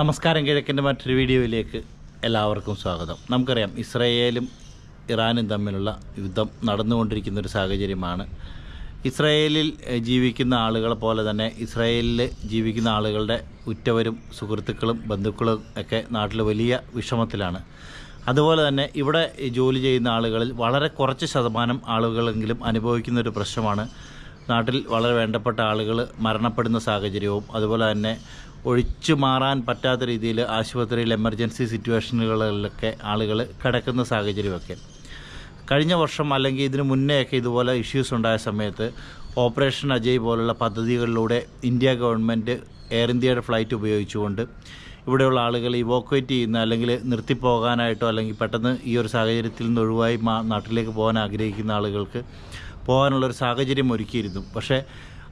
നമസ്കാരം കിഴക്കിന്റെ മറ്റൊരു വീഡിയോയിലേക്ക് എല്ലാവർക്കും സ്വാഗതം. നമുക്കറിയാം ഇസ്രയേലും ഇറാനും തമ്മിലുള്ള യുദ്ധം നടന്നുകൊണ്ടിരിക്കുന്ന ഒരു സാഹചര്യമാണ്. ഇസ്രയേലിൽ ജീവിക്കുന്ന ആളുകളെ പോലെ തന്നെ ഇസ്രയേലിൽ ജീവിക്കുന്ന ആളുകളുടെ ഉറ്റവരും സുഹൃത്തുക്കളും ബന്ധുക്കളും ഒക്കെ നാട്ടിൽ വലിയ വിഷമത്തിലാണ്. അതുപോലെ തന്നെ ഇവിടെ ജോലി ചെയ്യുന്ന ആളുകളിൽ വളരെ കുറച്ച് ശതമാനം ആളുകളെങ്കിലും അനുഭവിക്കുന്ന ഒരു പ്രശ്നമാണ്. നാട്ടിൽ വളരെ വേണ്ടപ്പെട്ട ആളുകൾ മരണപ്പെടുന്ന സാഹചര്യവും അതുപോലെ തന്നെ ഒഴിച്ചു മാറാൻ പറ്റാത്ത രീതിയിൽ ആശുപത്രിയിൽ എമർജൻസി സിറ്റുവേഷനുകളിലൊക്കെ ആളുകൾ കിടക്കുന്ന സാഹചര്യമൊക്കെ. കഴിഞ്ഞ വർഷം അല്ലെങ്കിൽ ഇതിനു മുന്നേയൊക്കെ ഇതുപോലെ ഇഷ്യൂസ് ഉണ്ടായ സമയത്ത് ഓപ്പറേഷൻ അജയ് പോലുള്ള പദ്ധതികളിലൂടെ ഇന്ത്യ ഗവൺമെന്റ് എയർ ഇന്ത്യയുടെ ഫ്ലൈറ്റ് ഉപയോഗിച്ചുകൊണ്ട് ഇവിടെയുള്ള ആളുകൾ ഇവോക്വേറ്റ് ചെയ്യുന്ന അല്ലെങ്കിൽ നിർത്തിപ്പോകാനായിട്ടോ അല്ലെങ്കിൽ പെട്ടെന്ന് ഈ ഒരു സാഹചര്യത്തിൽ നിന്ന് ഒഴിവായി നാട്ടിലേക്ക് പോകാൻ ആഗ്രഹിക്കുന്ന ആളുകൾക്ക് പോകാനുള്ളൊരു സാഹചര്യം ഒരുക്കിയിരുന്നു. പക്ഷേ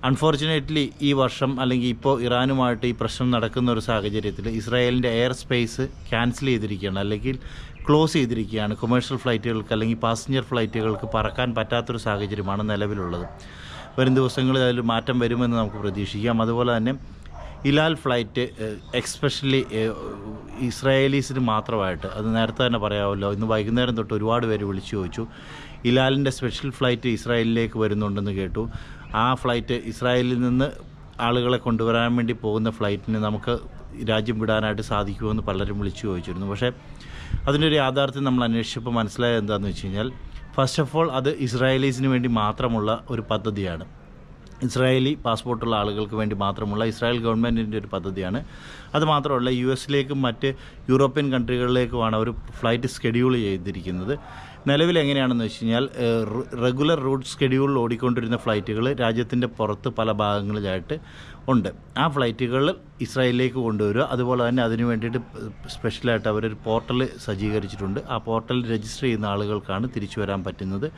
അൺഫോർച്ചുനേറ്റ്ലി ഈ വർഷം അല്ലെങ്കിൽ ഇപ്പോൾ ഇറാനുമായിട്ട് ഈ പ്രശ്നം നടക്കുന്ന ഒരു സാഹചര്യത്തിൽ ഇസ്രായേലിന്റെ എയർ സ്പേസ് ക്യാൻസൽ ചെയ്തിരിക്കുകയാണ് അല്ലെങ്കിൽ ക്ലോസ് ചെയ്തിരിക്കുകയാണ്. കൊമേഴ്ഷ്യൽ ഫ്ലൈറ്റുകൾക്ക് അല്ലെങ്കിൽ പാസഞ്ചർ ഫ്ലൈറ്റുകൾക്ക് പറക്കാൻ പറ്റാത്തൊരു സാഹചര്യമാണ് നിലവിലുള്ളത്. വരും ദിവസങ്ങളിൽ അതിൽ മാറ്റം വരുമെന്ന് നമുക്ക് പ്രതീക്ഷിക്കാം. അതുപോലെ തന്നെ ഇലാൽ ഫ്ലൈറ്റ് എക്സ്പെഷ്യലി ഇസ്രായേലീസിന് മാത്രമായിട്ട് അത് നേരത്തെ തന്നെ പറയാമല്ലോ ഇന്ന് വൈകുന്നേരം തൊട്ട് ഒരുപാട് പേര് വിളിച്ചു ചോദിച്ചു. ഇലാലിന്റെ സ്പെഷ്യൽ ഫ്ലൈറ്റ് ഇസ്രായേലിലേക്ക് വരുന്നുണ്ടെന്ന് കേട്ടു. ആ ഫ്ലൈറ്റ് ഇസ്രായേലിൽ നിന്ന് ആളുകളെ കൊണ്ടുവരാൻ വേണ്ടി പോകുന്ന ഫ്ലൈറ്റിന് നമുക്ക് രാജ്യം വിടാനായിട്ട് സാധിക്കുമെന്ന് പലരും വിളിച്ചു ചോദിച്ചിരുന്നു. പക്ഷേ അതിന്റെ യാഥാർത്ഥ്യം നമ്മൾ അന്വേഷിച്ചപ്പോൾ മനസ്സിലായത് എന്താണെന്ന് വെച്ച് കഴിഞ്ഞാൽ ഫസ്റ്റ് ഓഫ് ഓൾ അത് ഇസ്രായേലീസിന് വേണ്ടി മാത്രമുള്ള ഒരു പദ്ധതിയാണ്. ഇസ്രായേലി പാസ്പോർട്ടുള്ള ആളുകൾക്ക് വേണ്ടി മാത്രമുള്ള ഇസ്രായേൽ ഗവൺമെന്റിന്റെ ഒരു പദ്ധതിയാണ്. അത് മാത്രമല്ല യു എസിലേക്കും മറ്റ് യൂറോപ്യൻ കൺട്രികളിലേക്കുമാണ് അവർ ഫ്ലൈറ്റ് സ്കെഡ്യൂൾ ചെയ്തിരിക്കുന്നത്. നിലവിൽ എങ്ങനെയാണെന്ന് വെച്ച് കഴിഞ്ഞാൽ റെഗുലർ റൂട്ട് സ്കെഡ്യൂളിൽ ഓടിക്കൊണ്ടിരുന്ന ഫ്ലൈറ്റുകൾ രാജ്യത്തിന്റെ പുറത്ത് പല ഭാഗങ്ങളിലായിട്ട് ഉണ്ട്. ആ ഫ്ലൈറ്റുകൾ ഇസ്രായേലിലേക്ക് കൊണ്ടുവരിക അതുപോലെ തന്നെ അതിനു വേണ്ടിയിട്ട് സ്പെഷ്യലായിട്ട് അവരൊരു പോർട്ടൽ സജ്ജീകരിച്ചിട്ടുണ്ട്. ആ പോർട്ടൽ രജിസ്റ്റർ ചെയ്യുന്ന ആളുകൾക്കാണ് തിരിച്ചു വരാൻ പറ്റുന്നത്.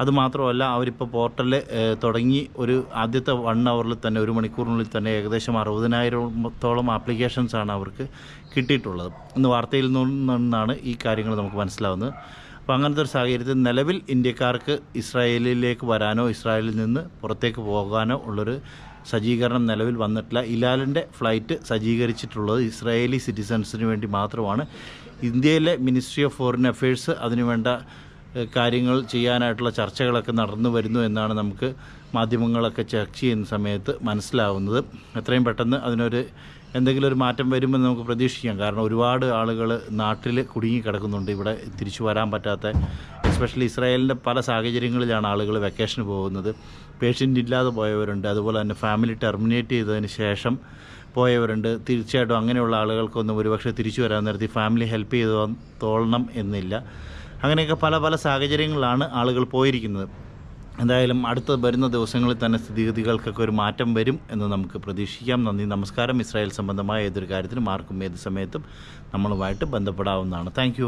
അതുമാത്രമല്ല അവരിപ്പോൾ പോർട്ടൽ തുടങ്ങി ഒരു ആദ്യത്തെ വൺ അവറിൽ തന്നെ ഒരു മണിക്കൂറിനുള്ളിൽ തന്നെ ഏകദേശം അറുപതിനായിരത്തോളം ആപ്ലിക്കേഷൻസാണ് അവർക്ക് കിട്ടിയിട്ടുള്ളത്. ഇന്ന് വാർത്തയിൽ നിന്നാണ് ഈ കാര്യങ്ങൾ നമുക്ക് മനസ്സിലാവുന്നത്. അപ്പോൾ അങ്ങനത്തെ ഒരു സാഹചര്യത്തിൽ നിലവിൽ ഇന്ത്യക്കാർക്ക് ഇസ്രായേലിലേക്ക് വരാനോ ഇസ്രായേലിൽ നിന്ന് പുറത്തേക്ക് പോകാനോ ഉള്ളൊരു സജ്ജീകരണം നിലവിൽ വന്നിട്ടില്ല. ഇലാലിന്റെ ഫ്ലൈറ്റ് സജ്ജീകരിച്ചിട്ടുള്ളത് ഇസ്രായേലി സിറ്റിസൺസിന് വേണ്ടി മാത്രമാണ്. ഇന്ത്യയിലെ മിനിസ്ട്രി ഓഫ് ഫോറിൻ അഫയേഴ്സ് അതിനുവേണ്ട കാര്യങ്ങൾ ചെയ്യാനായിട്ടുള്ള ചർച്ചകളൊക്കെ നടന്നു വരുന്നു എന്നാണ് നമുക്ക് മാധ്യമങ്ങളൊക്കെ ചർച്ച ചെയ്യുന്ന സമയത്ത് മനസ്സിലാവുന്നത്. എത്രയും പെട്ടെന്ന് അതിനൊരു എന്തെങ്കിലും ഒരു മാറ്റം വരുമെന്ന് നമുക്ക് പ്രതീക്ഷിക്കാം. കാരണം ഒരുപാട് ആളുകൾ നാട്ടിൽ കുടുങ്ങി കിടക്കുന്നുണ്ട് ഇവിടെ തിരിച്ചു വരാൻ പറ്റാത്ത എസ്പെഷ്യലി ഇസ്രായേലിന്റെ പല സാഹചര്യങ്ങളിലാണ് ആളുകൾ വെക്കേഷന് പോകുന്നത്. പേഷ്യന്റ് ഇല്ലാതെ പോയവരുണ്ട്. അതുപോലെ തന്നെ ഫാമിലി ടെർമിനേറ്റ് ചെയ്തതിന് ശേഷം പോയവരുണ്ട്. തീർച്ചയായിട്ടും അങ്ങനെയുള്ള ആളുകൾക്കൊന്നും ഒരുപക്ഷെ തിരിച്ചു വരാൻ നിർത്തി ഫാമിലി ഹെൽപ്പ് ചെയ്ത് തോളണം എന്നില്ല. അങ്ങനെയൊക്കെ പല പല സാഹചര്യങ്ങളിലാണ് ആളുകൾ പോയിരിക്കുന്നത്. എന്തായാലും അടുത്ത വരുന്ന ദിവസങ്ങളിൽ തന്നെ സ്ഥിതിഗതികൾക്കൊക്കെ ഒരു മാറ്റം വരും എന്ന് നമുക്ക് പ്രതീക്ഷിക്കാം. നന്ദി നമസ്കാരം. ഇസ്രായേൽ സംബന്ധമായ ഏതൊരു കാര്യത്തിനും ആർക്കും ഏത് സമയത്തും നമ്മളുമായിട്ട് ബന്ധപ്പെടാവുന്നതാണ്. താങ്ക്